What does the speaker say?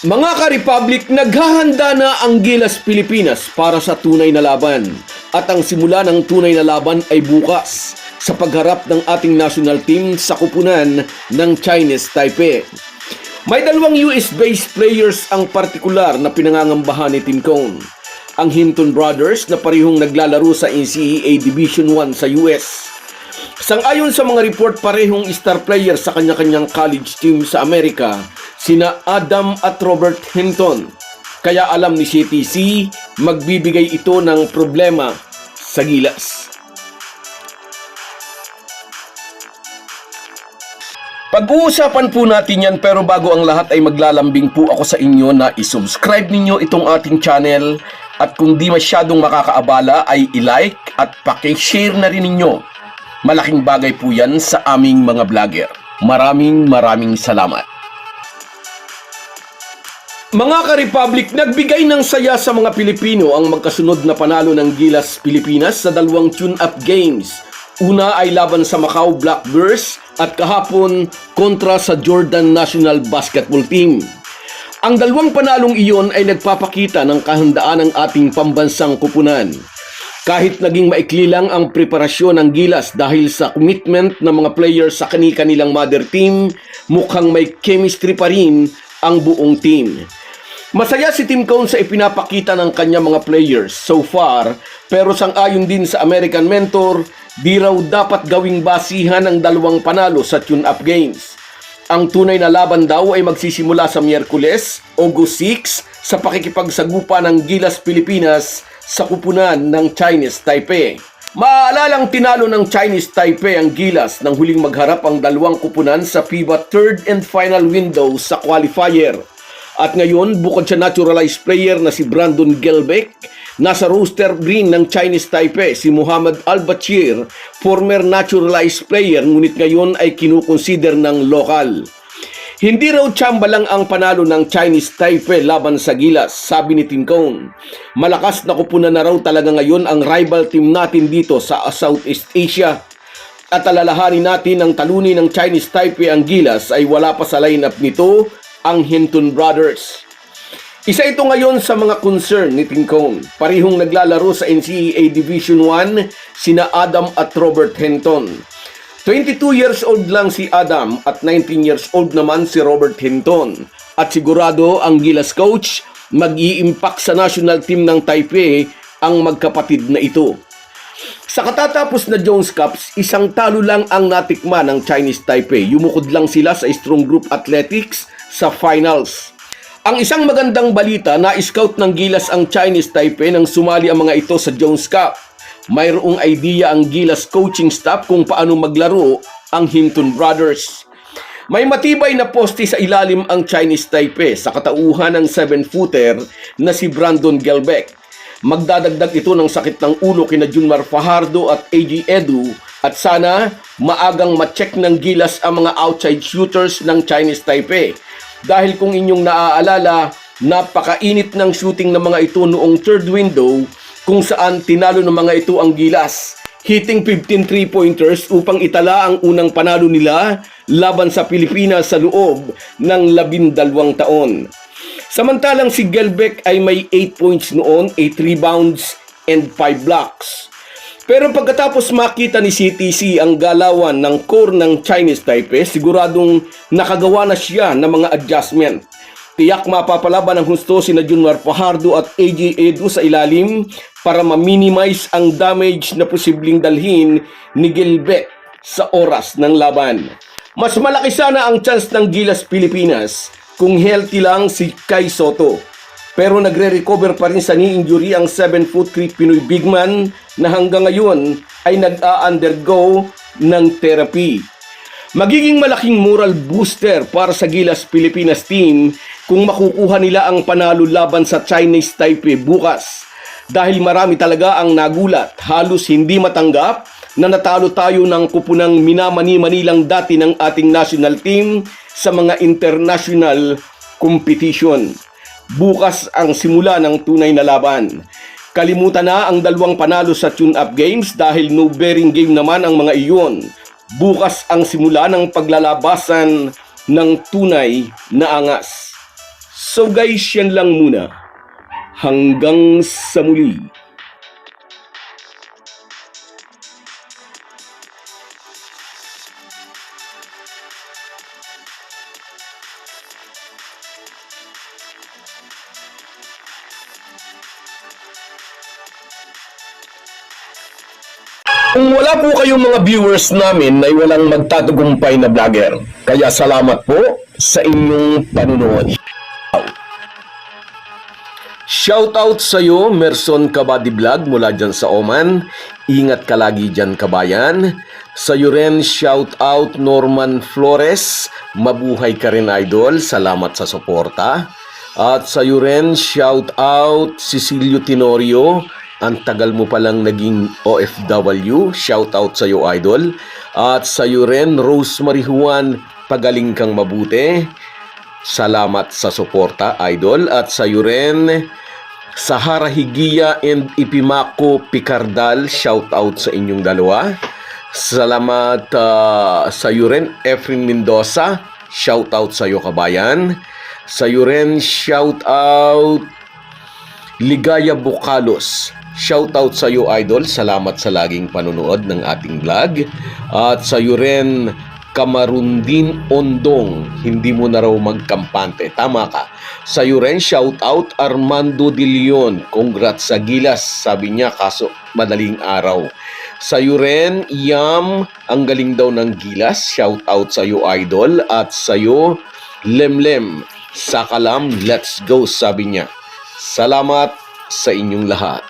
Mga ka-Republic, naghahanda na ang Gilas Pilipinas para sa tunay na laban. At ang simula ng tunay na laban ay bukas sa pagharap ng ating national team sa kupunan ng Chinese Taipei. May dalawang US-based players ang partikular na pinangangambahan ni Team Cone. Ang Hinton Brothers na parehong naglalaro sa NCAA Division 1 sa US. Sangayon sa mga report parehong star player sa kanya-kanyang college team sa Amerika, sina Adam at Robert Hinton. Kaya alam ni CTC, magbibigay ito ng problema sa gilas. Pag-uusapan po natin yan pero bago ang lahat ay maglalambing po ako sa inyo na isubscribe ninyo itong ating channel at kung di masyadong makakaabala ay i-like at pakishare na rin ninyo. Malaking bagay po yan sa aming mga vlogger. Maraming maraming salamat. Mga ka-Republic, nagbigay ng saya sa mga Pilipino ang magkasunod na panalo ng Gilas Pilipinas sa dalawang tune-up games. Una ay laban sa Macau Blackbirds at kahapon kontra sa Jordan National Basketball Team. Ang dalawang panalong iyon ay nagpapakita ng kahandaan ng ating pambansang kupunan. Kahit naging maikli lang ang preparasyon ng Gilas dahil sa commitment ng mga players sa kani-kanilang mother team, mukhang may chemistry pa rin ang buong team. Masaya si Tim Cone sa ipinapakita ng kanya mga players so far, pero sang-ayon din sa American mentor, di raw dapat gawing basihan ang dalawang panalo sa tune-up games. Ang tunay na laban daw ay magsisimula sa Miyerkules, August 6, sa pakikipagsagupa ng Gilas Pilipinas sa kupunan ng Chinese Taipei. Maalalang tinalo ng Chinese Taipei ang Gilas nang huling magharap ang dalawang kupunan sa FIBA third and final window sa qualifier. At ngayon, bukod sa naturalized player na si Brandon Gelbeck, nasa roster green ng Chinese Taipei si Muhammad Al-Bashir, former naturalized player ngunit ngayon ay kinukonsider ng lokal. Hindi raw tsamba lang ang panalo ng Chinese Taipei laban sa Gilas, sabi ni Tim Cone. Malakas na kupunan na raw talaga ngayon ang rival team natin dito sa Southeast Asia. At alalahanin natin ang talunin ng Chinese Taipei ang Gilas ay wala pa sa lineup nito ang Hinton Brothers. Isa ito ngayon sa mga concern ni Tincone. Parihong naglalaro sa NCAA Division 1 sina Adam at Robert Hinton. 22 years old lang si Adam at 19 years old naman si Robert Hinton. At sigurado ang Gilas coach mag-i-impact sa national team ng Taipei ang magkapatid na ito. Sa katatapos na Jones Cups, isang talo lang ang natikma ng Chinese Taipei. Yumukod lang sila sa Strong Group Athletics sa finals. Ang isang magandang balita na scout ng Gilas ang Chinese Taipei nang sumali ang mga ito sa Jones Cup. Mayroong idea ang Gilas coaching staff kung paano maglaro ang Hinton Brothers. May matibay na poste sa ilalim ang Chinese Taipei sa katauhan ng 7-footer na si Brandon Gelbeck. Magdadagdag ito ng sakit ng ulo kina Junmar Fajardo at AG Edu at sana maagang ma-check ng gilas ang mga outside shooters ng Chinese Taipei. Dahil kung inyong naaalala, napakainit ng shooting ng mga ito noong third window kung saan tinalo ng mga ito ang gilas. Hitting 15 three-pointers upang itala ang unang panalo nila laban sa Pilipinas sa loob ng labindalawang taon. Samantalang si Gelbeck ay may 8 points noon, 8 rebounds, and 5 blocks. Pero pagkatapos makita ni CTC ang galawan ng core ng Chinese Taipei, siguradong nakagawa na siya ng mga adjustment. Tiyak mapapalaban ng husto si na Junmar Fajardo at AJ Edu sa ilalim para ma-minimize ang damage na posibleng dalhin ni Gilbeck sa oras ng laban. Mas malaki sana ang chance ng Gilas Pilipinas kung healthy lang si Kai Soto. Pero nagre-recover pa rin sa knee injury ang 7'3 Pinoy big man na hanggang ngayon ay nag-a-undergo ng therapy. Magiging malaking moral booster para sa Gilas Pilipinas team kung makukuha nila ang panalo laban sa Chinese Taipei bukas. Dahil marami talaga ang nagulat, halos hindi matanggap na natalo tayo ng kupunang minamani-mani lang dati ng ating national team sa mga international competition. Bukas ang simula ng tunay na laban. Kalimutan na ang dalawang panalo sa tune-up games dahil no bearing game naman ang mga iyon. Bukas ang simula ng paglalabasan ng tunay na angas. So guys, yan lang muna. Hanggang sa muli. Kung wala po kayong mga viewers namin na walang magtatagumpay na vlogger, kaya salamat po sa inyong panunood. Shoutout sa iyo, Merson Kabady Vlog mula dyan sa Oman. Ingat ka lagi dyan, kabayan. Sa iyo rin, shoutout Norman Flores. Mabuhay ka rin, idol. Salamat sa suporta. At sa iyo rin, shoutout Cecilio Tenorio. Ang tagal mo palang naging OFW. Shoutout sa iyo, idol. At sa iyo rin, Rosemary Juan. Pagaling kang mabuti. Salamat sa suporta, idol. At sa iyo rin, Sahara Higia and Ipimako Picardal, shout out sa inyong dalawa. Salamat ah, sa iyo rin, Efren Mendoza, shout out sa iyo kabayan. Sa iyo rin, shout out Ligaya Bukalos. Shout out sa iyo idol, salamat sa laging panonood ng ating vlog. At sa iyo rin, Kamarundin Ondong, hindi mo na raw magkampante. Tama ka. Sa iyo rin, shout out Armando De Leon. Congrats sa Gilas, sabi niya kaso madaling araw. Sa iyo rin, Yam, ang galing daw ng Gilas. Shout out sa iyo idol. At sa iyo, Lemlem, Sakalam, let's go, sabi niya. Salamat sa inyong lahat.